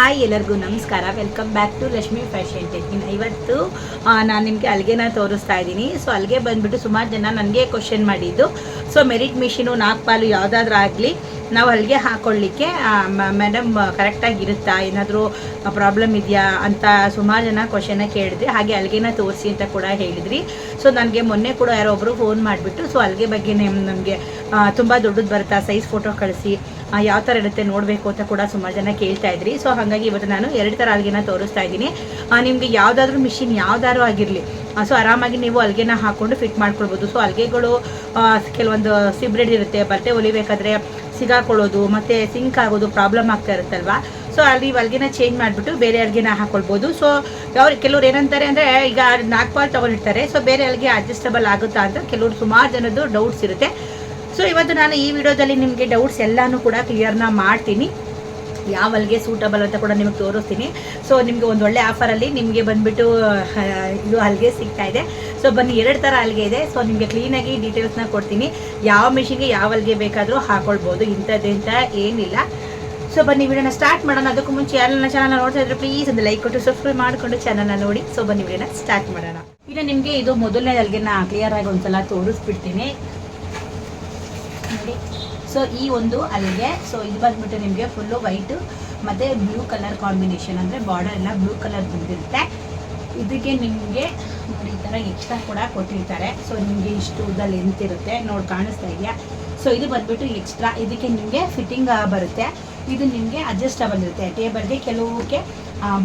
Hi ಎಲ್ಲರಿಗೂ ನಮಸ್ಕಾರ. Welcome back to Lakshmi fashion ಟೆಕ್ನಿನ್ ಇವತ್ತು ನಾನು ನಿಮಗೆ ಅಲ್ಲಿಗೆನ ತೋರಿಸ್ತಾ ಇದ್ದೀನಿ. ಸೊ ಅಲ್ಲಿಗೆ ಬಂದುಬಿಟ್ಟು ಸುಮಾರು ಜನ ನನಗೆ ಕ್ವಶನ್ ಮಾಡಿದ್ದು. ಸೊ ಮೆರಿಟ್ ಮಿಷಿನು ನಾಲ್ಕು ಪಾಲು ಯಾವುದಾದ್ರೂ ಆಗಲಿ, ನಾವು ಅಲ್ಲಿಗೆ ಹಾಕೊಳ್ಳಿಕ್ಕೆ ಮೇಡಮ್ ಕರೆಕ್ಟಾಗಿರುತ್ತಾ ಏನಾದರೂ ಪ್ರಾಬ್ಲಮ್ ಇದೆಯಾ ಅಂತ ಸುಮಾರು ಜನ ಕ್ವಶನ ಕೇಳಿದ್ರಿ ಹಾಗೆ ಅಲ್ಲಿಗೆನ ತೋರಿಸಿ ಅಂತ ಕೂಡ ಹೇಳಿದ್ರಿ. ಸೊ ನನಗೆ ಮೊನ್ನೆ ಕೂಡ ಯಾರೋ ಒಬ್ಬರು ಫೋನ್ ಮಾಡಿಬಿಟ್ಟು ಸೊ ಅಲ್ಗೆ ಬಗ್ಗೆ ನಮಗೆ ತುಂಬ ದೊಡ್ಡದು ಬರುತ್ತಾ? ಸೈಜ್ ಫೋಟೋ ಕಳಿಸಿ ಯಾವ ಥರ ಇರುತ್ತೆ ನೋಡಬೇಕು ಅಂತ ಕೂಡ ಸುಮಾರು ಜನ ಕೇಳ್ತಾ ಇದ್ರಿ. ಸೊ ಹಾಗಾಗಿ ಇವತ್ತು ನಾನು ಎರಡು ಥರ ಅಲ್ಗೆನ ತೋರಿಸ್ತಾ ಇದ್ದೀನಿ. ನಿಮಗೆ ಯಾವುದಾದ್ರೂ ಮಿಷಿನ್ ಯಾವ್ದಾದ್ರು ಆಗಿರಲಿ ಸೊ ಆರಾಮಾಗಿ ನೀವು ಅಲ್ಗೆನ ಹಾಕ್ಕೊಂಡು ಫಿಟ್ ಮಾಡ್ಕೊಳ್ಬೋದು. ಸೊ ಅಲ್ಗೆಗಳು ಕೆಲವೊಂದು ಸಿಬ್ರೆಡ್ ಇರುತ್ತೆ, ಬಟ್ಟೆ ಹೊಲಿಬೇಕಾದ್ರೆ ಸಿಗಾಕೊಳ್ಳೋದು, ಮತ್ತು ಸಿಂಕ್ ಆಗೋದು ಪ್ರಾಬ್ಲಮ್ ಆಗ್ತಾ ಇರುತ್ತಲ್ವಾ? ಸೊ ಅಲ್ಲಿ ಅಲ್ಗೆನ ಚೇಂಜ್ ಮಾಡಿಬಿಟ್ಟು ಬೇರೆ ಅಲ್ಗೆನ ಹಾಕೊಳ್ಬೋದು. ಸೊ ಅವ್ರು ಕೆಲವ್ರು ಏನಂತಾರೆ ಅಂದರೆ, ಈಗ ನಾಲ್ಕು ಪಾರ್ ತೊಗೊಂಡಿರ್ತಾರೆ. ಸೊ ಬೇರೆ ಅಲ್ಗೆ ಅಡ್ಜಸ್ಟಬಲ್ ಆಗುತ್ತಾ ಅಂತ ಕೆಲವ್ರು ಸುಮಾರು ಜನದ್ದು ಡೌಟ್ಸ್ ಇರುತ್ತೆ. ಸೊ ಇವತ್ತು ನಾನು ಈ ವಿಡಿಯೋದಲ್ಲಿ ನಿಮಗೆ ಡೌಟ್ಸ್ ಎಲ್ಲಾನು ಕೂಡ ಕ್ಲಿಯರ್ನ ಮಾಡ್ತೀನಿ. ಯಾವ ಅಲ್ಲಿಗೆ ಸೂಟಬಲ್ ಅಂತ ಕೂಡ ನಿಮಗೆ ತೋರಿಸ್ತೀನಿ. ಸೊ ನಿಮಗೆ ಒಂದು ಒಳ್ಳೆ ಆಫರಲ್ಲಿ ನಿಮಗೆ ಬಂದುಬಿಟ್ಟು ಇದು ಅಲ್ಲಿಗೆ ಸಿಗ್ತಾ ಇದೆ. ಸೊ ಬನ್ನಿ, ಎರಡು ಥರ ಅಲ್ಲಿಗೆ ಇದೆ. ಸೊ ನಿಮಗೆ ಕ್ಲೀನಾಗಿ ಡೀಟೇಲ್ಸ್ನ ಕೊಡ್ತೀನಿ. ಯಾವ ಮಿಷಿನ್ಗೆ ಯಾವ ಅಲ್ಲಿಗೆ ಬೇಕಾದರೂ ಹಾಕೊಳ್ಬೋದು. ಇಂಥದ್ದು ಅಂತ ಏನಿಲ್ಲ. ಸೊ ಬನ್ನಿ, ವಿಡಿಯೋನ ಸ್ಟಾರ್ಟ್ ಮಾಡೋಣ. ಅದಕ್ಕೂ ಮುಂಚೆ ಯಾರನ್ನ ಚಾನಲ್ ನೋಡ್ತಾ ಇದ್ರೆ ಪ್ಲೀಸ್ ಒಂದು ಲೈಕ್ ಕೊಟ್ಟು ಸಬ್ಸ್ಕ್ರೈಬ್ ಮಾಡಿಕೊಂಡು ಚಾನಲ್ನ ನೋಡಿ. ಸೊ ಬನ್ನಿ, ವಿಡಿಯೋನ ಸ್ಟಾರ್ಟ್ ಮಾಡೋಣ. ಇನ್ನು ನಿಮಗೆ ಇದು ಮೊದಲನೇ ಅಲ್ಗೆನ ಕ್ಲಿಯರ್ ಆಗಿ ಒಂದ್ಸಲ ತೋರಿಸ್ಬಿಡ್ತೀನಿ. ನೋಡಿ. ಸೊ ಈ ಒಂದು ಅಲ್ಲಿಗೆ ಸೊ ಇದು ಬಂದ್ಬಿಟ್ಟು ನಿಮಗೆ ಫುಲ್ಲು ವೈಟು ಮತ್ತು ಬ್ಲೂ ಕಲರ್ ಕಾಂಬಿನೇಷನ್ ಅಂದರೆ ಬಾರ್ಡರ್ ಎಲ್ಲ ಬ್ಲೂ ಕಲರ್ ಬಂದಿರುತ್ತೆ. ಇದಕ್ಕೆ ನಿಮಗೆ ನೋಡಿ, ಈ ಥರ ಎಕ್ಸ್ಟ್ರಾ ಕೂಡ ಕೊಟ್ಟಿರ್ತಾರೆ. ಸೊ ನಿಮಗೆ ಇಷ್ಟು ಉದ್ದ ಲೆಂತ್ ಇರುತ್ತೆ. ನೋಡಿ, ಕಾಣಿಸ್ತಾ ಇದೆಯಾ? ಸೊ ಇದು ಬಂದ್ಬಿಟ್ಟು ಎಕ್ಸ್ಟ್ರಾ ಇದಕ್ಕೆ ನಿಮಗೆ ಫಿಟ್ಟಿಂಗ್ ಬರುತ್ತೆ. ಇದು ನಿಮಗೆ ಅಡ್ಜಸ್ಟಬಲ್ ಇರುತ್ತೆ. ಟೇಬಲ್ಗೆ ಕೆಲವಕ್ಕೆ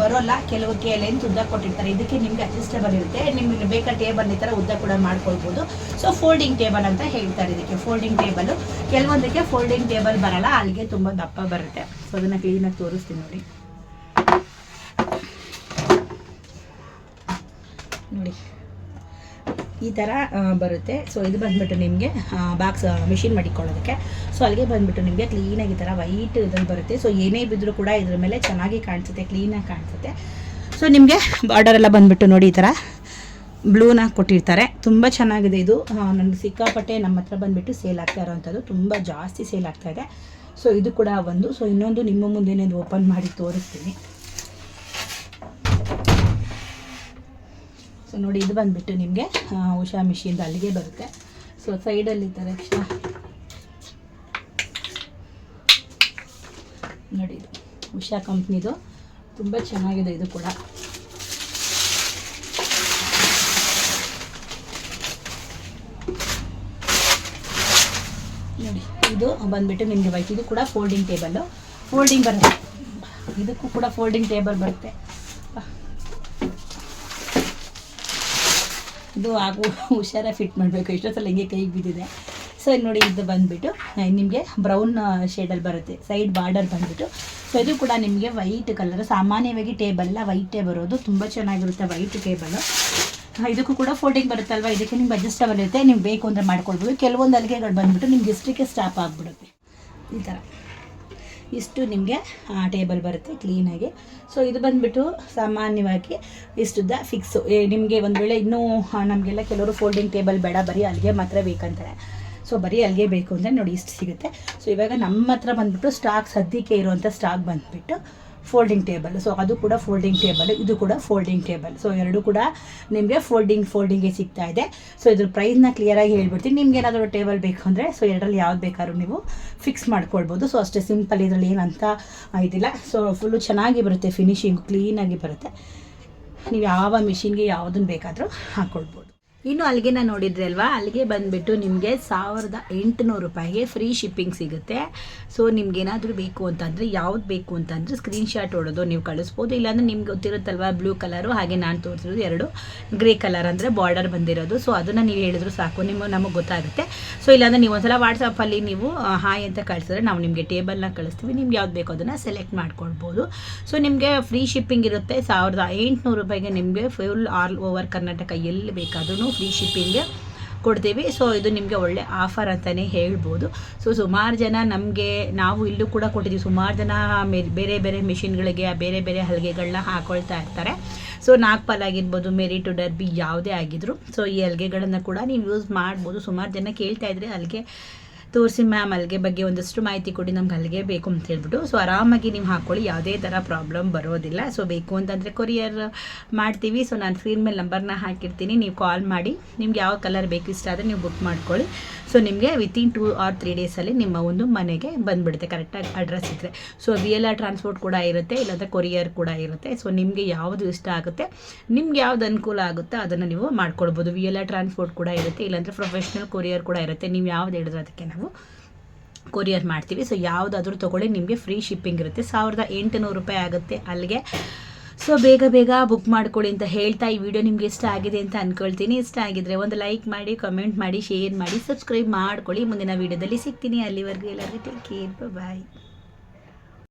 ಬರೋಲ್ಲ. ಕೆಲವಕ್ಕೆ ಲೆಂತ್ ಉದ್ದ ಕೊಟ್ಟಿರ್ತಾರೆ. ಇದಕ್ಕೆ ನಿಮಗೆ ಅಡ್ಜಸ್ಟೇಬಲ್ ಇರುತ್ತೆ. ನಿಮಗೆ ಬೇಕಾದ ಟೇಬಲ್ ಈ ಥರ ಉದ್ದ ಕೂಡ ಮಾಡ್ಕೊಳ್ಬೋದು. ಸೊ ಫೋಲ್ಡಿಂಗ್ ಟೇಬಲ್ ಅಂತ ಹೇಳ್ತಾರೆ ಇದಕ್ಕೆ. ಫೋಲ್ಡಿಂಗ್ ಟೇಬಲು ಕೆಲವೊಂದಕ್ಕೆ ಫೋಲ್ಡಿಂಗ್ ಟೇಬಲ್ ಬರಲ್ಲ. ಅಲ್ಲಿಗೆ ತುಂಬ ದಪ್ಪ ಬರುತ್ತೆ. ಸೊ ಅದನ್ನು ಕ್ಲೀನಾಗಿ ತೋರಿಸ್ತೀನಿ ನೋಡಿ. ನೋಡಿ. ಈ ಥರ ಬರುತ್ತೆ. ಸೊ ಇದು ಬಂದ್ಬಿಟ್ಟು ನಿಮಗೆ ಬಾಕ್ಸ್ ಮಿಷಿನ್ ಮಾಡಿಕೊಳ್ಳೋದಕ್ಕೆ. ಸೊ ಅಲ್ಲಿಗೆ ಬಂದ್ಬಿಟ್ಟು ನಿಮಗೆ ಕ್ಲೀನಾಗಿ ಈ ಥರ ವೈಟ್ ಇದ್ರಲ್ಲಿ ಬರುತ್ತೆ. ಸೊ ಏನೇ ಬಿದ್ದರೂ ಕೂಡ ಇದ್ರ ಮೇಲೆ ಚೆನ್ನಾಗಿ ಕಾಣಿಸುತ್ತೆ ಕ್ಲೀನಾಗಿ ಕಾಣಿಸುತ್ತೆ. ಸೊ ನಿಮಗೆ ಬಾರ್ಡರ್ ಎಲ್ಲ ಬಂದ್ಬಿಟ್ಟು ನೋಡಿ ಈ ಥರ ಬ್ಲೂನ ಕೊಟ್ಟಿರ್ತಾರೆ. ತುಂಬ ಚೆನ್ನಾಗಿದೆ ಇದು. ನನಗೆ ಸಿಕ್ಕಾಪಟ್ಟೆ ನಮ್ಮ ಹತ್ರ ಬಂದುಬಿಟ್ಟು ಸೇಲ್ ಆಗ್ತಾ ಇರೋವಂಥದ್ದು. ತುಂಬ ಜಾಸ್ತಿ ಸೇಲ್ ಆಗ್ತಾ ಇದೆ. ಸೊ ಇದು ಕೂಡ ಒಂದು. ಸೊ ಇನ್ನೊಂದು ನಿಮ್ಮ ಮುಂದೆನೇ ಓಪನ್ ಮಾಡಿ ತೋರಿಸ್ತೀನಿ. ಸೊ ನೋಡಿ, ಇದು ಬಂದುಬಿಟ್ಟು ನಿಮಗೆ ಉಷಾ ಮಿಷಿನ್ದು ಅಲ್ಲಿಗೆ ಬರುತ್ತೆ. ಸೊ ಸೈಡಲ್ಲಿ ಈ ಥರ ನೋಡಿ, ಇದು ಉಷಾ ಕಂಪ್ನಿದು. ತುಂಬ ಚೆನ್ನಾಗಿದೆ ಇದು ಕೂಡ. ನೋಡಿ, ಇದು ಬಂದ್ಬಿಟ್ಟು ನಿಮಗೆ ವೈಟ್ ಇದು ಕೂಡ ಫೋಲ್ಡಿಂಗ್ ಟೇಬಲ್ಲು ಫೋಲ್ಡಿಂಗ್ ಬರುತ್ತೆ. ಇದಕ್ಕೂ ಕೂಡ ಫೋಲ್ಡಿಂಗ್ ಟೇಬಲ್ ಬರುತ್ತೆ. ಇದು ಆಗು ಹುಷಾರಾಗಿ ಫಿಟ್ ಮಾಡಬೇಕು. ಎಷ್ಟೋ ಸಲ ಹಿಂಗೆ ಕೈಗೆ ಬಿದ್ದಿದೆ. ಸೊ ನೋಡಿ ಇದು ಬಂದುಬಿಟ್ಟು ನಿಮಗೆ ಬ್ರೌನ್ ಶೇಡಲ್ಲಿ ಬರುತ್ತೆ. ಸೈಡ್ ಬಾರ್ಡರ್ ಬಂದುಬಿಟ್ಟು. ಸೊ ಇದು ಕೂಡ ನಿಮಗೆ ವೈಟ್ ಕಲರ್ ಸಾಮಾನ್ಯವಾಗಿ ಟೇಬಲ್ಲ ವೈಟೇ ಬರೋದು. ತುಂಬ ಚೆನ್ನಾಗಿರುತ್ತೆ ವೈಟ್ ಟೇಬಲು ಇದಕ್ಕೂ ಕೂಡ ಫೋಲ್ಡಿಂಗ್ ಬರುತ್ತಲ್ವ? ಇದಕ್ಕೆ ನಿಮ್ಗೆ ಅಡ್ಜಸ್ಟಬಲ್ ಇರುತ್ತೆ ನಿಮ್ಗೆ ಬೇಕು ಅಂದರೆ ಮಾಡ್ಕೊಳ್ಬೋದು. ಕೆಲವೊಂದು ಅಲ್ಲಿಗೆಗಳು ಬಂದುಬಿಟ್ಟು ನಿಮ್ಗೆ ಇಷ್ಟಕ್ಕೆ ಸ್ಟಾಪ್ ಆಗಿಬಿಡುತ್ತೆ. ಈ ಥರ ಇಷ್ಟು ನಿಮಗೆ ಟೇಬಲ್ ಬರುತ್ತೆ ಕ್ಲೀನಾಗಿ ಸೊ ಇದು ಬಂದುಬಿಟ್ಟು ಸಾಮಾನ್ಯವಾಗಿ ಇಷ್ಟುದ್ದ ಫಿಕ್ಸು ನಿಮಗೆ ಒಂದು ವೇಳೆ ಇನ್ನೂ ನಮಗೆಲ್ಲ ಕೆಲವರು ಫೋಲ್ಡಿಂಗ್ ಟೇಬಲ್ ಬೇಡ, ಬರೀ ಅಲ್ಲಿಗೆ ಮಾತ್ರ ಬೇಕಂತಾರೆ. ಸೊ ಬರೀ ಅಲ್ಲಿಗೆ ಬೇಕು ಅಂದರೆ ನೋಡಿ ಇಷ್ಟು ಸಿಗುತ್ತೆ. ಸೊ ಇವಾಗ ನಮ್ಮ ಹತ್ರ ಬಂದುಬಿಟ್ಟು ಸ್ಟಾಕ್ ಸದ್ಯಕ್ಕೆ ಇರುವಂಥ ಸ್ಟಾಕ್ ಬಂದುಬಿಟ್ಟು ಫೋಲ್ಡಿಂಗ್ ಟೇಬಲ್ ಸೊ ಅದು ಕೂಡ ಫೋಲ್ಡಿಂಗ್ ಟೇಬಲ್ ಇದು ಕೂಡ ಫೋಲ್ಡಿಂಗ್ ಟೇಬಲ್ ಸೊ ಎರಡು ಕೂಡ ನಿಮಗೆ ಫೋಲ್ಡಿಂಗ್ ಫೋಲ್ಡಿಂಗೇ ಸಿಗ್ತಾ ಇದೆ. ಸೊ ಇದ್ರ ಪ್ರೈಸ್ನ ಕ್ಲಿಯರಾಗಿ ಹೇಳ್ಬಿಡ್ತೀನಿ. ನಿಮ್ಗೆ ಏನಾದರೂ ಟೇಬಲ್ ಬೇಕು ಅಂದರೆ ಸೊ ಎರಡರಲ್ಲಿ ಯಾವ್ದು ಬೇಕಾದ್ರೂ ನೀವು ಫಿಕ್ಸ್ ಮಾಡ್ಕೊಳ್ಬೋದು. ಸೊ ಅಷ್ಟೇ ಸಿಂಪಲ್ ಇದರಲ್ಲಿ ಏನಂತ ಇದಿಲ್ಲ. ಸೊ ಫುಲ್ಲು ಚೆನ್ನಾಗಿ ಬರುತ್ತೆ ಫಿನಿಶಿಂಗ್ ಕ್ಲೀನಾಗಿ ಬರುತ್ತೆ. ನೀವು ಯಾವ ಮಿಷಿನ್ಗೆ ಯಾವುದನ್ನು ಬೇಕಾದರೂ ಹಾಕ್ಕೊಳ್ಬೋದು ಇನ್ನು ಅಲ್ಲಿಗೆನ ನೋಡಿದ್ರಿ ಅಲ್ವಾ? ಅಲ್ಲಿಗೆ ಬಂದುಬಿಟ್ಟು ನಿಮಗೆ ಸಾವಿರದ ಎಂಟುನೂರು ರೂಪಾಯಿಗೆ ಫ್ರೀ ಶಿಪ್ಪಿಂಗ್ ಸಿಗುತ್ತೆ. ಸೊ ನಿಮ್ಗೆ ಏನಾದರೂ ಬೇಕು ಅಂತಂದರೆ, ಯಾವ್ದು ಬೇಕು ಅಂತಂದರೆ ಸ್ಕ್ರೀನ್ಶಾಟ್ ಹೊಡೋದು ನೀವು ಕಳಿಸ್ಬೋದು. ಇಲ್ಲಾಂದರೆ ನಿಮ್ಗೆ ಗೊತ್ತಿರುತ್ತಲ್ವ ಬ್ಲೂ ಕಲರು ಹಾಗೆ ನಾನು ತೋರಿಸಿರೋದು ಎರಡು. ಗ್ರೇ ಕಲರ್ ಅಂದರೆ ಬಾರ್ಡರ್ ಬಂದಿರೋದು. ಸೊ ಅದನ್ನು ನೀವು ಹೇಳಿದ್ರು ಸಾಕು. ನಿಮ್ಮ ನಮಗೆ ಗೊತ್ತಾಗುತ್ತೆ. ಸೊ ಇಲ್ಲಾಂದರೆ ನೀವು ಒಂದ್ಸಲ ವಾಟ್ಸಪ್ಪಲ್ಲಿ ನೀವು ಹಾಯ್ ಅಂತ ಕಳಿಸಿದ್ರೆ ನಾವು ನಿಮಗೆ ಟೇಬಲ್ನ ಕಳಿಸ್ತೀವಿ. ನಿಮ್ಗೆ ಯಾವ್ದು ಬೇಕು ಅದನ್ನು ಸೆಲೆಕ್ಟ್ ಮಾಡ್ಕೊಳ್ಬೋದು. ಸೊ ನಿಮಗೆ ಫ್ರೀ ಶಿಪ್ಪಿಂಗ್ ಇರುತ್ತೆ. ಸಾವಿರದ ಎಂಟುನೂರು ರೂಪಾಯಿಗೆ ನಿಮಗೆ ಫುಲ್ ಆಲ್ ಓವರ್ ಕರ್ನಾಟಕ ಎಲ್ಲಿ ಬೇಕಾದ್ರೂ ಫ್ರೀ ಶಿಪ್ಪಿಂಗ್ಗೆ ಕೊಡ್ತೀವಿ. ಸೊ ಇದು ನಿಮಗೆ ಒಳ್ಳೆ ಆಫರ್ ಅಂತಲೇ ಹೇಳ್ಬೋದು. ಸೊ ಸುಮಾರು ಜನ ನಮಗೆ ನಾವು ಇಲ್ಲೂ ಕೂಡ ಕೊಟ್ಟಿದ್ದೀವಿ. ಸುಮಾರು ಜನ ಬೇರೆ ಬೇರೆ ಮಿಷಿನ್ಗಳಿಗೆ ಬೇರೆ ಬೇರೆ ಹಲಗೆಗಳನ್ನ ಹಾಕೊಳ್ತಾ ಇರ್ತಾರೆ. ಸೊ ನಾಗ್ಪಾಲ್ ಆಗಿರ್ಬೋದು, ಮೆರಿಟು ಡರ್ಬಿ ಯಾವುದೇ ಆಗಿದ್ರು. ಸೊ ಈ ಹಲಗೆಗಳನ್ನು ಕೂಡ ನೀವು ಯೂಸ್ ಮಾಡ್ಬೋದು. ಸುಮಾರು ಜನ ಕೇಳ್ತಾ ಇದ್ರೆ ಹಲ್ಗೆ ತೋರಿಸಿ ಮ್ಯಾಮ್ ಅಲ್ಲಿಗೆ ಬಗ್ಗೆ ಒಂದಷ್ಟು ಮಾಹಿತಿ ಕೊಡಿ, ನಮ್ಗೆ ಅಲ್ಲಿಗೆ ಬೇಕು ಅಂತ ಹೇಳ್ಬಿಟ್ಟು. ಸೊ ಆರಾಮಾಗಿ ನೀವು ಹಾಕ್ಕೊಳ್ಳಿ ಯಾವುದೇ ಥರ ಪ್ರಾಬ್ಲಮ್ ಬರೋದಿಲ್ಲ. ಸೊ ಬೇಕು ಅಂತಂದರೆ ಕೊರಿಯರ್ ಮಾಡ್ತೀವಿ. ಸೊ ನಾನು ಸ್ಕ್ರೀನ್ ಮೇಲೆ ನಂಬರ್ನ ಹಾಕಿರ್ತೀನಿ. ನೀವು ಕಾಲ್ ಮಾಡಿ. ನಿಮ್ಗೆ ಯಾವ ಕಲರ್ ಬೇಕು ಇಷ್ಟ ಆದರೆ ನೀವು ಬುಕ್ ಮಾಡ್ಕೊಳ್ಳಿ. ಸೊ ನಿಮಗೆ ವಿತಿನ್ ಟೂ ಆರ್ ತ್ರೀ ಡೇಸಲ್ಲಿ ನಿಮ್ಮ ಒಂದು ಮನೆಗೆ ಬಂದುಬಿಡುತ್ತೆ. ಕರೆಕ್ಟಾಗಿ ಅಡ್ರೆಸ್ ಇದ್ದರೆ so V L R transport ಕೂಡ ಇರುತ್ತೆ, ಇಲ್ಲಾಂದರೆ ಕೊರಿಯರ್ ಕೂಡ ಇರುತ್ತೆ. ಸೊ ನಿಮಗೆ ಯಾವುದು ಇಷ್ಟ ಆಗುತ್ತೆ, ನಿಮ್ಗೆ ಯಾವ್ದು ಅನುಕೂಲ ಆಗುತ್ತೆ ಅದನ್ನು ನೀವು ಮಾಡ್ಕೊಳ್ಬೋದು. ವಿ ಎಲ್ ಆರ್ ಟ್ರಾನ್ಸ್ಪೋರ್ಟ್ ಕೂಡ ಇರುತ್ತೆ, ಇಲ್ಲಾಂದರೆ ಪ್ರೊಫೆಷ್ನಲ್ ಕೊರಿಯರ್ ಕೂಡ ಇರುತ್ತೆ. ನೀವು ಯಾವ್ದು ಹೇಳಿದ್ರೆ ಅದಕ್ಕೆ ನಾವು ಕೊರಿಯರ್ ಮಾಡ್ತೀವಿ. ಸೊ ಯಾವುದಾದ್ರೂ ತೊಗೊಳ್ಳಿ, ನಿಮಗೆ ಫ್ರೀ ಶಿಪ್ಪಿಂಗ್ ಇರುತ್ತೆ. ಸಾವಿರದ ಎಂಟುನೂರು ರೂಪಾಯಿ ಆಗುತ್ತೆ ಅಲ್ಲಿಗೆ. ಸೊ ಬೇಗ ಬೇಗ ಬುಕ್ ಮಾಡ್ಕೊಳ್ಳಿ ಅಂತ ಹೇಳ್ತಾ ಈ ವಿಡಿಯೋ ನಿಮ್ಗೆ ಇಷ್ಟ ಆಗಿದೆ ಅಂತ ಅಂದ್ಕೊಳ್ತೀನಿ ಇಷ್ಟ ಆಗಿದ್ರೆ ಒಂದು ಲೈಕ್ ಮಾಡಿ ಕಮೆಂಟ್ ಮಾಡಿ ಶೇರ್ ಮಾಡಿ ಸಬ್ಸ್ಕ್ರೈಬ್ ಮಾಡ್ಕೊಳ್ಳಿ. ಮುಂದಿನ ವಿಡಿಯೋದಲ್ಲಿ ಸಿಗ್ತೀನಿ. ಅಲ್ಲಿವರೆಗೂ ಎಲ್ಲರಿಗೂ ಟೇಕ್ ಕೇರ್ ಬಾಯ್